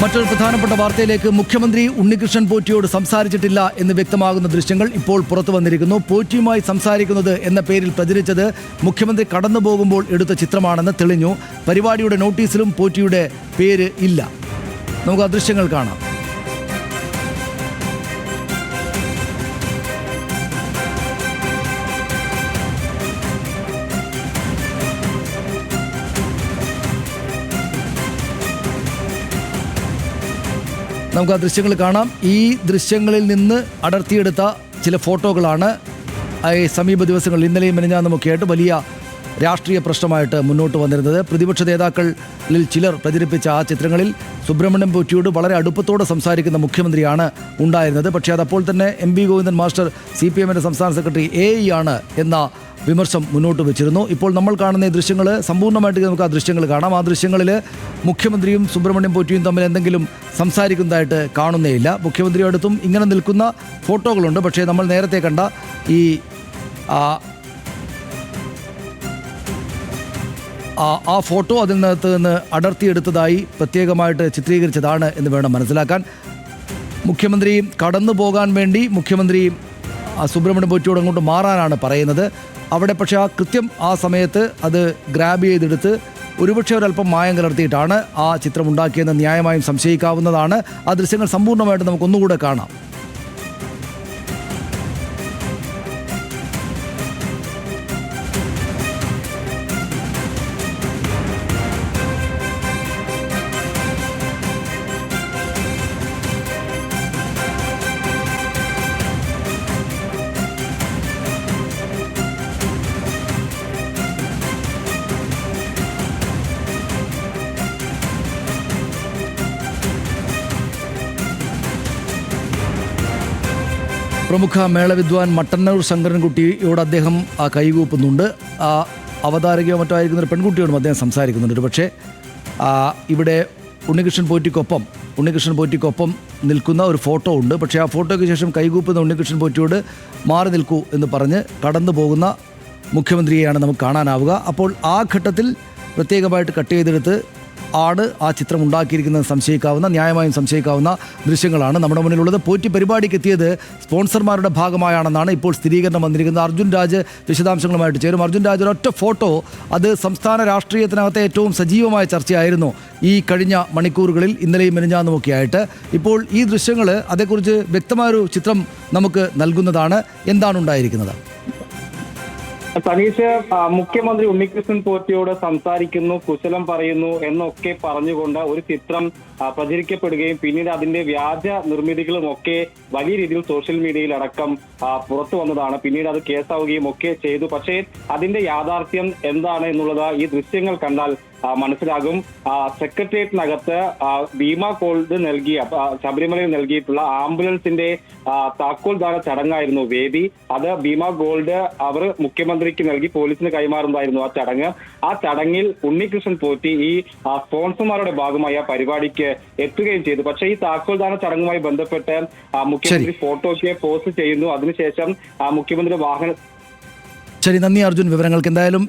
മറ്റൊരു പ്രധാനപ്പെട്ട വാർത്തയിലേക്ക് മുഖ്യമന്ത്രി ഉണ്ണികൃഷ്ണൻ പോറ്റിയോട് സംസാരിച്ചിട്ടില്ല എന്ന് വ്യക്തമാകുന്ന ദൃശ്യങ്ങൾ ഇപ്പോൾ പുറത്തു വന്നിരിക്കുന്നു. പോറ്റിയുമായി സംസാരിക്കുന്നത് എന്ന പേരിൽ പ്രചരിച്ചത് മുഖ്യമന്ത്രി കടന്നു പോകുമ്പോൾ എടുത്ത ചിത്രമാണെന്ന് തെളിഞ്ഞു. പരിപാടിയുടെ നോട്ടീസിലും പോറ്റിയുടെ പേര് ഇല്ല. നമുക്ക് ആ ദൃശ്യങ്ങൾ കാണാം. നമുക്ക് ആ ദൃശ്യങ്ങൾ കാണാം. ഈ ദൃശ്യങ്ങളിൽ നിന്ന് അടർത്തിയെടുത്ത ചില ഫോട്ടോകളാണ്. സമീപ ദിവസങ്ങളിൽ ഇന്നലെയും മെനഞ്ഞാന്നുമൊക്കെ ആയിട്ട് വലിയ രാഷ്ട്രീയ പ്രശ്നമായിട്ട് മുന്നോട്ട് വന്നിരുന്നത്. പ്രതിപക്ഷ നേതാക്കളിൽ ചിലർ പ്രചരിപ്പിച്ച ആ ചിത്രങ്ങളിൽ സുബ്രഹ്മണ്യം പോറ്റിയോട് വളരെ അടുപ്പത്തോടെ സംസാരിക്കുന്ന മുഖ്യമന്ത്രിയാണ് ഉണ്ടായിരുന്നത്. പക്ഷേ അതപ്പോൾ തന്നെ M Govindan master C P എമ്മിന്റെ സംസ്ഥാന സെക്രട്ടറി എ ആണ് എന്ന വിമർശം മുന്നോട്ട് വെച്ചിരുന്നു. ഇപ്പോൾ നമ്മൾ കാണുന്ന ഈ ദൃശ്യങ്ങൾ സമ്പൂർണമായിട്ട് നമുക്ക് ആ ദൃശ്യങ്ങൾ കാണാം. ആ ദൃശ്യങ്ങളിൽ മുഖ്യമന്ത്രിയും സുബ്രഹ്മണ്യം പോറ്റിയും തമ്മിൽ എന്തെങ്കിലും സംസാരിക്കുന്നതായിട്ട് കാണുന്നേയില്ല മുഖ്യമന്ത്രിയോടത്തും ഇങ്ങനെ നിൽക്കുന്ന ഫോട്ടോകളുണ്ട്. പക്ഷേ നമ്മൾ നേരത്തെ കണ്ട ഈ ആ, ഫോട്ടോ അതിനകത്ത് നിന്ന് അടർത്തിയെടുത്തതായി പ്രത്യേകമായിട്ട് ചിത്രീകരിച്ചതാണ് എന്ന് വേണം മനസ്സിലാക്കാൻ. മുഖ്യമന്ത്രി കടന്നു പോകാൻ വേണ്ടി മുഖ്യമന്ത്രിയും സുബ്രഹ്മണ്യം പോറ്റിയോട് അങ്ങോട്ട് മാറാനാണ് പറയുന്നത്. അവിടെ പക്ഷേ ആ കൃത്യം ആ സമയത്ത് അത് ഗ്രാബ് ചെയ്തെടുത്ത് ഒരുപക്ഷെ ഒരല്പം മായം കലർത്തിയിട്ടാണ് ആ ചിത്രം ഉണ്ടാക്കിയെന്ന് ന്യായമായും സംശയിക്കാവുന്നതാണ്. ആ ദൃശ്യങ്ങൾ സമ്പൂർണമായിട്ട് നമുക്കൊന്നുകൂടെ കാണാം. പ്രമുഖ മേളവിദ്വാൻ മട്ടന്നൂർ ശങ്കരൻകുട്ടിയോട് അദ്ദേഹം ആ കൈകൂപ്പുന്നുണ്ട്. ആ അവതാരകയോ മറ്റോ ആയിരിക്കുന്ന ഒരു പെൺകുട്ടിയോടും അദ്ദേഹം സംസാരിക്കുന്നുണ്ട്. പക്ഷേ ഇവിടെ ഉണ്ണികൃഷ്ണൻ പോറ്റിക്കൊപ്പം ഉണ്ണികൃഷ്ണൻ പോറ്റിക്കൊപ്പം നിൽക്കുന്ന ഒരു ഫോട്ടോ ഉണ്ട്. പക്ഷേ ആ ഫോട്ടോയ്ക്ക് ശേഷം കൈകൂപ്പുന്ന ഉണ്ണികൃഷ്ണൻ പോറ്റിയോട് മാറി നിൽക്കൂ എന്ന് പറഞ്ഞ് കടന്നു പോകുന്ന മുഖ്യമന്ത്രിയെയാണ് നമുക്ക് കാണാനാവുക. അപ്പോൾ ആ ഘട്ടത്തിൽ പ്രത്യേകമായിട്ട് കട്ട് ചെയ്തെടുത്ത് ആണ് ആ ചിത്രം ഉണ്ടാക്കിയിരിക്കുന്നത് സംശയിക്കാവുന്ന ന്യായമായും സംശയിക്കാവുന്ന ദൃശ്യങ്ങളാണ് നമ്മുടെ മുന്നിലുള്ളത്. പോറ്റി പരിപാടിക്ക് എത്തിയത് സ്പോൺസർമാരുടെ ഭാഗമായാണെന്നാണ് ഇപ്പോൾ സ്ഥിരീകരണം വന്നിരിക്കുന്നത്. അർജുൻ രാജ് വിശദാംശങ്ങളുമായിട്ട് ചേരും. അർജുൻ രാജ് ഒരൊറ്റ ഫോട്ടോ അത് സംസ്ഥാന രാഷ്ട്രീയത്തിനകത്തെ ഏറ്റവും സജീവമായ ചർച്ചയായിരുന്നു ഈ കഴിഞ്ഞ മണിക്കൂറുകളിൽ ഇന്നലെയും മെനിഞ്ഞാന്നുമൊക്കെ ആയിട്ട് ഇപ്പോൾ ഈ ദൃശ്യങ്ങൾ അതേക്കുറിച്ച് വ്യക്തമായൊരു ചിത്രം നമുക്ക് നൽകുന്നതാണ്. എന്താണ് ഉണ്ടായിരിക്കുന്നത്? സനീഷ് മുഖ്യമന്ത്രി ഉണ്ണികൃഷ്ണൻ പോറ്റിയോട് സംസാരിക്കുന്നു കുശലം പറയുന്നു എന്നൊക്കെ പറഞ്ഞുകൊണ്ട് ഒരു ചിത്രം പ്രചരിക്കപ്പെടുകയും പിന്നീട് അതിന്റെ വ്യാജ നിർമ്മിതികളും ഒക്കെ വലിയ രീതിയിൽ സോഷ്യൽ മീഡിയയിൽ അടക്കം പുറത്തു വന്നതാണ്. പിന്നീട് അത് കേസാവുകയും ഒക്കെ ചെയ്തു. പക്ഷേ അതിന്റെ യാഥാർത്ഥ്യം എന്താണ് എന്നുള്ളത് ഈ ദൃശ്യങ്ങൾ കണ്ടാൽ മനസ്സിലാകും. സെക്രട്ടേറിയറ്റിനകത്ത് ഭീമ കോൾഡ് നൽകിയ ശബരിമലയിൽ നൽകിയിട്ടുള്ള ആംബുലൻസിന്റെ താക്കോൽദാന ചടങ്ങായിരുന്നു വേദി. അത് ഭീമ ഗോൾഡ് അവർ മുഖ്യമന്ത്രിക്ക് നൽകി പോലീസിന് കൈമാറുന്നതായിരുന്നു ആ ചടങ്ങ്. ആ ചടങ്ങിൽ ഉണ്ണികൃഷ്ണൻ പോറ്റി ഈ സ്പോൺസർമാരുടെ ഭാഗമായി ആ പരിപാടിക്ക് എത്തുകയും ചെയ്തു. പക്ഷേ ഈ താക്കോൽദാന ചടങ്ങുമായി ബന്ധപ്പെട്ട് മുഖ്യമന്ത്രി ഫോട്ടോയ്ക്ക് പോസ്റ്റ് ചെയ്യുന്നു. അതിനുശേഷം മുഖ്യമന്ത്രി വാഹന ശരി നന്ദി അർജുൻ. വിവരങ്ങൾക്ക് എന്തായാലും